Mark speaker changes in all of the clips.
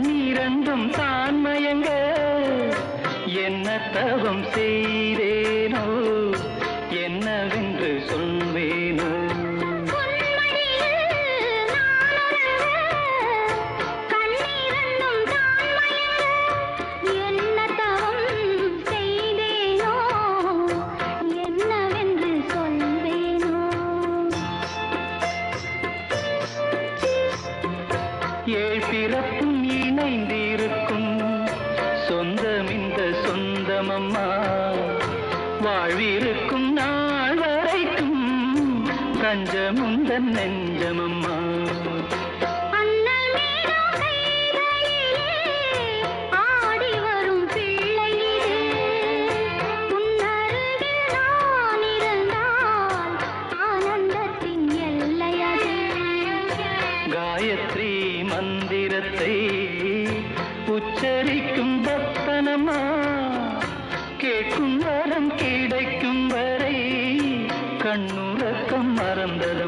Speaker 1: கண்ணீரண்டும் தான் மயங்க என்ன தவம் செய்தேனோ என்னவென்று சொல்வேனோ. ஏழ் பிறப்பும் இணைந்திருக்கும். சொந்தம் இந்த சொந்தமம்மா வாழ்விருக்கும் நாள் வரைக்கும் தஞ்சமுந்தன் நெஞ்சமம்மா. காயத்ரி மந்திரத்தை உச்சரிக்கும் பத்தனமா கேட்கும் வரம் கிடைக்கும் வரை கண்ணுறக்கம்
Speaker 2: மறந்ததும்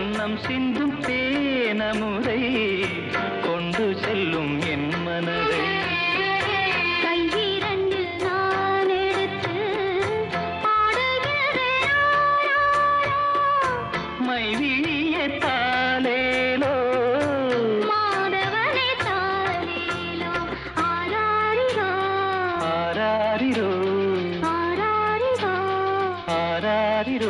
Speaker 1: கன்னம் சிந்தும் தேனமுதை கொண்டு செல்லும் என் மனதை. மைவிழிய தாலேலோ
Speaker 2: மாதவனே தாலேலோ ஆராரிரோ.
Speaker 1: ஆராரிரோ.
Speaker 2: ஆராரிரோ.
Speaker 1: ஆராரிரோ.